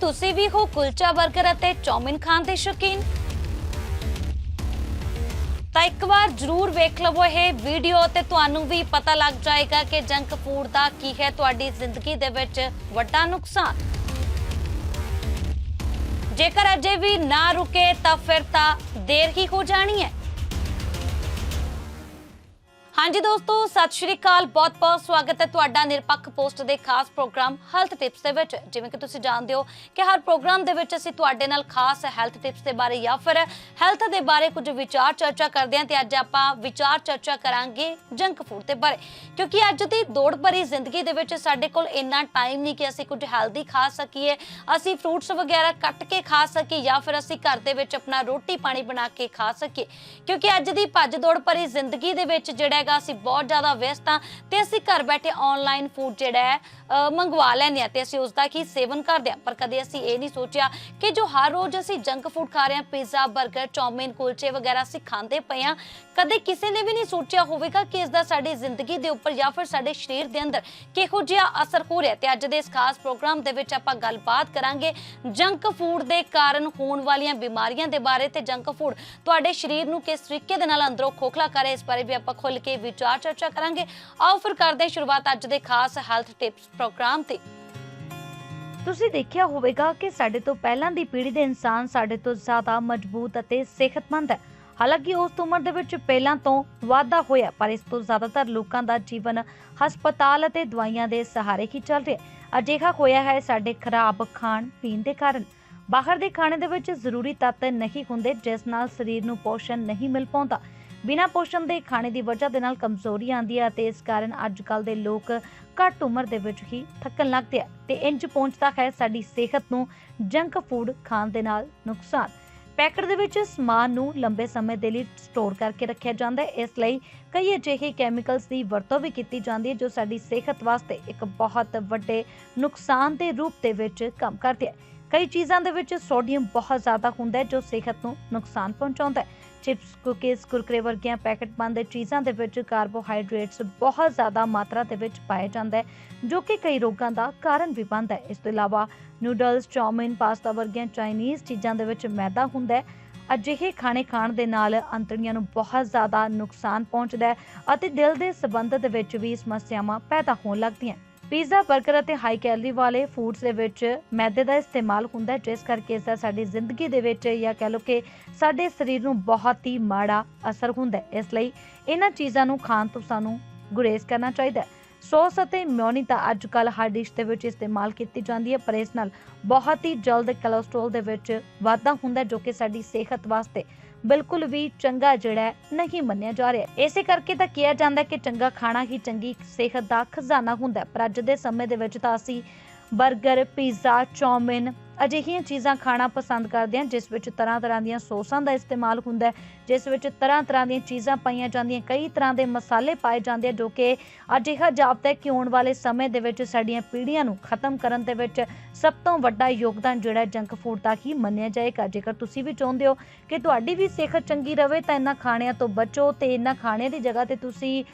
ਤੁਸੀਂ ਵੀ ਹੋ ਕੁਲਚਾ 버ਗਰ ਅਤੇ ਚੌਮਿਨ ਖਾਣ ਦੇ ਸ਼ੌਕੀਨ? ਤਾਂ ਇੱਕ ਵਾਰ ਜ਼ਰੂਰ ਵੇਖ ਲਵੋ ਇਹ ਵੀਡੀਓ ਤੇ ਤੁਹਾਨੂੰ ਵੀ ਪਤਾ ਲੱਗ ਜਾਏਗਾ ਕਿ ਜੰਕ ਫੂਡ ਦਾ ਕੀ ਹੈ ਤੁਹਾਡੀ ਜ਼ਿੰਦਗੀ ਦੇ ਵਿੱਚ ਵੱਡਾ ਨੁਕਸਾਨ। ਜੇਕਰ ਅਜੇ ਵੀ ਨਾ ਰੁਕੇ ਤਾਂ ਫਿਰ ਤਾਂ ਦੇਰ ਹੀ ਹੋ ਜਾਣੀ ਹੈ। ਹਾਂਜੀ ਦੋਸਤੋ, ਸਤਿ ਸ਼੍ਰੀ ਅਕਾਲ। ਬਹੁਤ-ਬਹੁਤ ਸਵਾਗਤ ਹੈ ਤੁਹਾਡਾ ਨਿਰਪੱਖ ਪੋਸਟ ਦੇ ਖਾਸ ਪ੍ਰੋਗਰਾਮ ਹੈਲਥ ਟਿਪਸ ਦੇ ਵਿੱਚ। ਜਿਵੇਂ ਕਿ ਤੁਸੀਂ ਜਾਣਦੇ ਹੋ ਕਿ ਹਰ ਪ੍ਰੋਗਰਾਮ ਦੇ ਵਿੱਚ ਅਸੀਂ ਤੁਹਾਡੇ ਨਾਲ ਖਾਸ ਹੈਲਥ ਟਿਪਸ ਦੇ ਬਾਰੇ ਜਾਂ ਫਿਰ ਹੈਲਥ ਦੇ ਬਾਰੇ ਕੁਝ ਵਿਚਾਰ ਚਰਚਾ ਕਰਦੇ ਹਾਂ ਤੇ ਅੱਜ ਆਪਾਂ ਵਿਚਾਰ ਚਰਚਾ ਕਰਾਂਗੇ ਜੰਕ ਫੂਡ ਦੇ ਬਾਰੇ। ਕਿਉਂਕਿ ਅੱਜ ਦੀ ਦੌੜ ਭਰੀ ਜ਼ਿੰਦਗੀ ਦੇ ਵਿੱਚ ਸਾਡੇ ਕੋਲ ਇੰਨਾ ਟਾਈਮ ਨਹੀਂ ਕਿ ਅਸੀਂ ਕੁਝ ਹੈਲਦੀ ਖਾ ਸਕੀਏ, ਅਸੀਂ ਫਰੂਟਸ ਵਗੈਰਾ ਕੱਟ ਕੇ ਖਾ ਸਕੀਏ ਜਾਂ ਫਿਰ ਅਸੀਂ ਘਰ ਦੇ ਵਿੱਚ ਆਪਣਾ ਰੋਟੀ ਪਾਣੀ ਬਣਾ ਕੇ ਖਾ ਸਕੀਏ। ਕਿਉਂਕਿ ਅੱਜ ਦੀ ਭੱਜ ਦੌੜ ਭਰੀ ਜ਼ਿੰਦਗੀ ਦੇ ਵਿੱਚ ਜਿਹੜਾ ਹੈਗਾ, ਅਸੀਂ ਬਹੁਤ ਜ਼ਿਆਦਾ ਵਿਅਸਤ ਹਾਂ ਤੇ ਅਸੀਂ ਘਰ ਬੈਠੇ ਆਨਲਾਈਨ ਫੂਡ ਜਿਹੜਾ ਹੈ ਮੰਗਵਾ ਲੈਂਦੇ ਹਾਂ ਤੇ ਅਸੀਂ ਉਸ ਦਾ ਕੀ ਸੇਵਨ ਕਰਦੇ ਹਾਂ। ਪਰ ਕਦੇ ਅਸੀਂ ਇਹ ਨਹੀਂ ਸੋਚਿਆ ਕਿ ਜੋ ਹਰ ਰੋਜ਼ ਅਸੀਂ ਜੰਕ ਫੂਡ ਖਾ ਰਹੇ ਹਾਂ ਪੀਜ਼ਾ 버ਗਰ ਚੌਮਿਨ ਕੁਲਚੇ ਵਗੈਰਾ ਅਸੀਂ ਖਾਂਦੇ ਪਏ ਹਾਂ, ਕਦੇ ਕਿਸੇ ਨੇ ਵੀ ਨਹੀਂ ਸੋਚਿਆ ਹੋਵੇਗਾ ਕਿ ਇਸ ਦਾ ਸਾਡੀ ਜ਼ਿੰਦਗੀ ਦੇ ਉੱਪਰ ਜਾਂ ਫਿਰ ਸਾਡੇ ਸਰੀਰ ਦੇ ਅੰਦਰ ਕਿਹੋ ਜਿਹਾ ਅਸਰ ਹੋ ਰਿਹਾ ਤੇ ਅੱਜ ਦੇ ਇਸ ਖਾਸ ਪ੍ਰੋਗਰਾਮ ਦੇ ਵਿੱਚ ਆਪਾਂ ਗੱਲਬਾਤ ਕਰਾਂਗੇ ਜੰਕ ਫੂਡ ਦੇ ਕਾਰਨ ਹੋਣ ਵਾਲੀਆਂ ਬਿਮਾਰੀਆਂ ਦੇ ਬਾਰੇ ਤੇ ਜੰਕ ਫੂਡ ਤੁਹਾਡੇ ਸਰੀਰ ਨੂੰ ਕਿਸ ਤਰੀਕੇ ਦੇ ਨਾਲ ਅੰਦਰੋਂ ਖੋਖਲਾ ਕਰੇ ਇਸ ਬਾਰੇ ਵੀ ਆਪਾਂ ਖੁੱਲ ਕੇ ਵਿਚਾਰ ਚਰਚਾ ਕਰਾਂਗੇ। ਆਓ ਫਿਰ ਕਰਦੇ ਸ਼ੁਰੂਆਤ ਅੱਜ ਦੇ ਖਾਸ ਹੈਲਥ ਟਿਪਸ ਪ੍ਰੋਗਰਾਮ ਤੇ। ਤੁਸੀਂ ਦੇਖਿਆ ਹੋਵੇਗਾ ਕਿ ਸਾਡੇ ਤੋਂ ਪਹਿਲਾਂ ਦੀ ਪੀੜ੍ਹੀ ਦੇ ਇਨਸਾਨ ਸਾਡੇ ਤੋਂ ਜ਼ਿਆਦਾ ਮਜ਼ਬੂਤ ਅਤੇ ਸਿਹਤਮੰਦ ਹੈ। ਹਾਲਾਂਕਿ ਉਸ ਉਮਰ ਦੇ ਵਿੱਚ ਪਹਿਲਾਂ ਤੋਂ ਵਾਧਾ ਹੋਇਆ, ਪਰ ਇਸ ਤੋਂ ਜ਼ਿਆਦਾਤਰ ਲੋਕਾਂ ਦਾ ਜੀਵਨ ਹਸਪਤਾਲ ਅਤੇ ਦਵਾਈਆਂ ਦੇ ਸਹਾਰੇ ਹੀ ਚੱਲ ਰਿਹਾ ਹੈ। ਅਜਿਹਾ ਹੋਇਆ ਹੈ ਸਾਡੇ ਖਰਾਬ ਖਾਣ ਪੀਣ ਦੇ ਕਾਰਨ। ਬਾਹਰ ਦੇ ਖਾਣੇ ਦੇ ਵਿੱਚ ਜ਼ਰੂਰੀ ਤੱਤ ਨਹੀਂ ਹੁੰਦੇ, ਜਿਸ ਨਾਲ ਸਰੀਰ ਨੂੰ ਪੋਸ਼ਣ ਨਹੀਂ ਮਿਲ ਪਾਉਂਦਾ। ਬਿਨਾਂ ਪੋਸ਼ਣ ਦੇ ਖਾਣੇ ਦੀ ਵਜ੍ਹਾ ਦੇ ਨਾਲ ਕਮਜ਼ੋਰੀ ਆਉਂਦੀ ਹੈ ਅਤੇ ਇਸ ਕਾਰਨ ਅੱਜ ਕੱਲ ਦੇ ਲੋਕ ਘੱਟ ਉਮਰ ਦੇ ਵਿੱਚ ਹੀ ਥੱਕਣ ਲੱਗਦੇ ਆ ਤੇ ਇੰਜ ਪਹੁੰਚਦਾ ਹੈ ਸਾਡੀ ਸਿਹਤ ਨੂੰ ਜੰਕ ਫੂਡ ਖਾਣ ਦੇ ਨਾਲ ਨੁਕਸਾਨ। ਪੈਕਟ ਦੇ ਵਿੱਚ ਸਮਾਨ ਨੂੰ ਲੰਬੇ ਸਮੇਂ ਦੇ ਲਈ ਸਟੋਰ ਕਰਕੇ ਰੱਖਿਆ ਜਾਂਦਾ ਹੈ। ਇਸ ਲਈ ਕਈ ਅਜਿਹੇ ਕੈਮੀਕਲਸ ਦੀ ਵਰਤੋਂ ਵੀ ਕੀਤੀ ਜਾਂਦੀ ਹੈ ਜੋ ਸਾਡੀ ਸਿਹਤ ਵਾਸਤੇ ਇੱਕ ਬਹੁਤ ਵੱਡੇ ਨੁਕਸਾਨ ਦੇ ਰੂਪ ਦੇ ਵਿੱਚ ਕੰਮ ਕਰਦੀ ਹੈ ਕਈ ਚੀਜ਼ਾਂ ਦੇ ਵਿੱਚ ਸੋਡੀਅਮ ਬਹੁਤ ਜ਼ਿਆਦਾ ਹੁੰਦਾ ਹੈ ਜੋ ਸਿਹਤ ਨੂੰ ਨੁਕਸਾਨ ਪਹੁੰਚਾਉਂਦਾ ਹੈ। ਚਿਪਸ, ਕੁਕੀਜ਼, ਕੁਰਕਰੇ ਵਰਗੀਆਂ ਪੈਕਟ ਬੰਦ ਚੀਜ਼ਾਂ ਦੇ ਵਿੱਚ ਕਾਰਬੋਹਾਈਡਰੇਟਸ ਬਹੁਤ ਜ਼ਿਆਦਾ ਮਾਤਰਾ ਦੇ ਵਿੱਚ ਪਾਇਆ ਜਾਂਦਾ ਹੈ, ਜੋ ਕਿ ਕਈ ਰੋਗਾਂ ਦਾ ਕਾਰਨ ਵੀ ਬਣਦਾ ਹੈ। ਇਸ ਤੋਂ ਇਲਾਵਾ ਨੂਡਲਸ, ਚੌਮਿਨ, ਪਾਸਤਾ ਵਰਗੀਆਂ ਚਾਈਨੀਜ਼ ਚੀਜ਼ਾਂ ਦੇ ਵਿੱਚ ਮੈਦਾ ਹੁੰਦਾ ਹੈ। ਅਜਿਹੇ ਖਾਣੇ ਖਾਣ ਦੇ ਨਾਲ ਅੰਤੜੀਆਂ ਨੂੰ ਬਹੁਤ ਜ਼ਿਆਦਾ ਨੁਕਸਾਨ ਪਹੁੰਚਦਾ ਹੈ ਅਤੇ ਦਿਲ ਦੇ ਸੰਬੰਧ ਦੇ ਵਿੱਚ ਵੀ ਸਮੱਸਿਆਵਾਂ ਪੈਦਾ ਹੋਣ ਲੱਗਦੀਆਂ ਪੀਜ਼ਾ 버ਗਰ ਅਤੇ ਹਾਈ ਕੈਲਰੀ ਵਾਲੇ ਫੂਡਸ ਦੇ ਵਿੱਚ ਮੈਦੇ ਦਾ ਇਸਤੇਮਾਲ ਹੁੰਦਾ ਹੈ, ਜਿਸ ਕਰਕੇ ਇਸ ਦਾ ਸਾਡੀ ਜ਼ਿੰਦਗੀ ਦੇ ਵਿੱਚ ਜਾਂ ਕਹਿ ਲਓ ਕਿ ਸਾਡੇ ਸਰੀਰ ਨੂੰ ਬਹੁਤ ਹੀ ਮਾੜਾ ਅਸਰ ਹੁੰਦਾ ਹੈ। ਇਸ ਲਈ ਇਹਨਾਂ ਚੀਜ਼ਾਂ ਨੂੰ ਖਾਣ ਤੋਂ ਸਾਨੂੰ ਗੁਰੇਜ਼ ਕਰਨਾ ਚਾਹੀਦਾ ਹੈ। ਸੌਸ ਅਤੇ ਮਿਓਨੀ ਤਾਂ ਅੱਜ ਕੱਲ ਹਰ ਡਿਸ਼ ਦੇ ਵਿੱਚ ਇਸਤੇਮਾਲ ਕੀਤੀ ਜਾਂਦੀ ਹੈ, ਪਰ ਇਸ ਨਾਲ ਬਹੁਤ ਹੀ ਜਲਦ ਕੋਲੇਸਟ੍ਰੋਲ ਦੇ ਵਿੱਚ ਵਾਧਾ ਹੁੰਦਾ ਜੋ ਕਿ ਸਾਡੀ ਸਿਹਤ ਵਾਸਤੇ ਬਿਲਕੁਲ ਵੀ ਚੰਗਾ ਜਿਹੜਾ ਨਹੀਂ ਮੰਨਿਆ ਜਾ ਰਿਹਾ। ਇਸੇ ਕਰਕੇ ਤਾਂ ਕਿਹਾ ਜਾਂਦਾ ਕਿ ਚੰਗਾ ਖਾਣਾ ਹੀ ਚੰਗੀ ਸਿਹਤ ਦਾ ਖਜ਼ਾਨਾ ਹੁੰਦਾ ਪਰ ਅੱਜ ਦੇ ਸਮੇਂ ਦੇ ਵਿੱਚ ਤਾਂ ਅਸੀਂ 버ਗਰ ਪੀਜ਼ਾ, ਚੌਮਿਨ ਅਜਿਹੀਆਂ ਚੀਜ਼ਾਂ ਖਾਣਾ ਪਸੰਦ ਕਰਦੇ ਹਾਂ ਜਿਸ ਵਿੱਚ ਤਰ੍ਹਾਂ ਤਰ੍ਹਾਂ ਦੀਆਂ ਸੌਸਾਂ ਦਾ ਇਸਤੇਮਾਲ ਹੁੰਦਾ ਹੈ, ਜਿਸ ਵਿੱਚ ਤਰ੍ਹਾਂ ਤਰ੍ਹਾਂ ਦੀਆਂ ਚੀਜ਼ਾਂ ਪਾਈਆਂ ਜਾਂਦੀਆਂ ਕਈ ਤਰ੍ਹਾਂ ਦੇ ਮਸਾਲੇ ਪਾਏ ਜਾਂਦੇ ਆ ਜੋ ਕਿ ਅਜਿਹਾ ਜਾਪਦਾ ਹੈ ਕਿ ਆਉਣ ਵਾਲੇ ਸਮੇਂ ਦੇ ਵਿੱਚ ਸਾਡੀਆਂ ਪੀੜ੍ਹੀਆਂ ਨੂੰ ਖਤਮ ਕਰਨ ਦੇ ਵਿੱਚ ਸਭ ਤੋਂ ਵੱਡਾ ਯੋਗਦਾਨ ਜਿਹੜਾ ਜੰਕ ਫੂਡ ਦਾ ਹੀ ਮੰਨਿਆ ਜਾਏਗਾ। ਜੇਕਰ ਤੁਸੀਂ ਵੀ ਚਾਹੁੰਦੇ ਹੋ ਕਿ ਤੁਹਾਡੀ ਵੀ ਸਿਹਤ ਚੰਗੀ ਰਹੇ, ਤਾਂ ਇਹਨਾਂ ਖਾਣਿਆਂ ਤੋਂ ਬਚੋ ਤੇ ਇਹਨਾਂ ਖਾਣਿਆਂ ਦੀ ਜਗ੍ਹਾ ਤੇ ਤੁਸੀਂ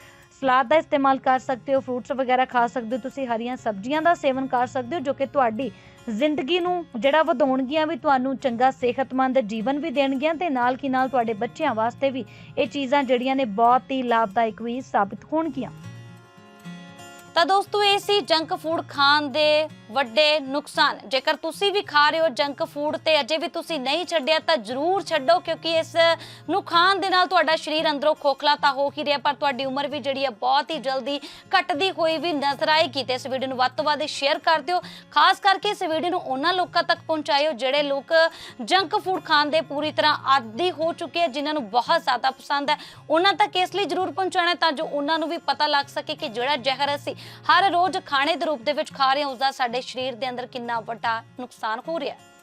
ਸਲਾਦ ਦਾ ਇਸਤੇਮਾਲ ਕਰ ਸਕਦੇ ਹੋ ਫਰੂਟਸ ਵਗੈਰਾ ਖਾ ਸਕਦੇ ਹੋ, ਤੁਸੀਂ ਹਰੀਆਂ ਸਬਜ਼ੀਆਂ ਦਾ ਸੇਵਨ ਕਰ ਸਕਦੇ ਹੋ, ਜੋ ਕਿ ਤੁਹਾਡੀ ਜ਼ਿੰਦਗੀ ਨੂੰ ਜਿਹੜਾ ਵਧਾਉਣਗੀਆਂ, ਵੀ ਤੁਹਾਨੂੰ ਚੰਗਾ ਸਿਹਤਮੰਦ ਜੀਵਨ ਵੀ ਦੇਣਗੀਆਂ ਤੇ ਨਾਲ ਕੀ ਨਾਲ ਤੁਹਾਡੇ ਬੱਚਿਆਂ ਵਾਸਤੇ ਵੀ ਇਹ ਚੀਜ਼ਾਂ ਜਿਹੜੀਆਂ ਨੇ ਬਹੁਤ ਹੀ ਲਾਭਦਾਇਕ ਵੀ ਸਾਬਿਤ ਹੋਣਗੀਆਂ। ਤਾਂ ਦੋਸਤੋ ਇਹ ਸੀ ਜੰਕ ਫੂਡ ਖਾਣ ਦੇ ਵੱਡੇ ਨੁਕਸਾਨ। ਜੇਕਰ ਤੁਸੀਂ ਵੀ ਖਾ ਰਹੇ ਹੋ ਜੰਕ ਫੂਡ ਤੇ ਅਜੇ ਵੀ ਤੁਸੀਂ ਨਹੀਂ ਛੱਡਿਆ, ਤਾਂ ਜਰੂਰ ਛੱਡੋ, ਕਿਉਂਕਿ ਇਸ ਨੂੰ ਖਾਣ ਦੇ ਨਾਲ ਤੁਹਾਡਾ ਸਰੀਰ ਅੰਦਰੋਂ ਖੋਖਲਾ ਤਾਂ ਹੋ ਹੀ ਰਿਹਾ, ਪਰ ਤੁਹਾਡੀ ਉਮਰ ਵੀ ਜਿਹੜੀ ਹੈ ਬਹੁਤ ਹੀ ਜਲਦੀ ਘਟਦੀ ਹੋਈ ਵੀ ਨਜ਼ਰ ਆਏਗੀ। ਤੇ ਇਸ ਵੀਡੀਓ ਨੂੰ ਵੱਧ ਤੋਂ ਵੱਧ ਸ਼ੇਅਰ ਕਰ ਦਿਓ। ਖਾਸ ਕਰਕੇ ਇਸ ਵੀਡੀਓ ਨੂੰ ਉਹਨਾਂ ਲੋਕਾਂ ਤੱਕ ਪਹੁੰਚਾਇਓ ਜਿਹੜੇ ਲੋਕ ਜੰਕ ਫੂਡ ਖਾਣ ਦੇ ਪੂਰੀ ਤਰ੍ਹਾਂ ਆਦੀ ਹੋ ਚੁੱਕੇ ਆ, ਜਿਨ੍ਹਾਂ ਨੂੰ ਬਹੁਤ ਜ਼ਿਆਦਾ ਪਸੰਦ ਹੈ। ਉਹਨਾਂ ਤੱਕ ਇਸ ਲਈ ਜਰੂਰ ਪਹੁੰਚਾਉਣਾ ਤਾਂ ਜੋ ਉਹਨਾਂ ਨੂੰ ਵੀ ਪਤਾ ਲੱਗ ਸਕੇ ਕਿ ਜਿਹੜਾ ਜ਼ਹਿਰ ਅਸੀਂ ਹਰ ਰੋਜ਼ ਖਾਣੇ ਦੇ ਰੂਪ ਦੇ ਵਿੱਚ ਖਾ ਰਹੇ ਹਾਂ ਉਸ ਦਾ ਸਾਡੇ ਸਰੀਰ ਦੇ ਅੰਦਰ ਕਿੰਨਾ ਵੱਡਾ ਨੁਕਸਾਨ ਹੋ ਰਿਹਾ ਹੈ।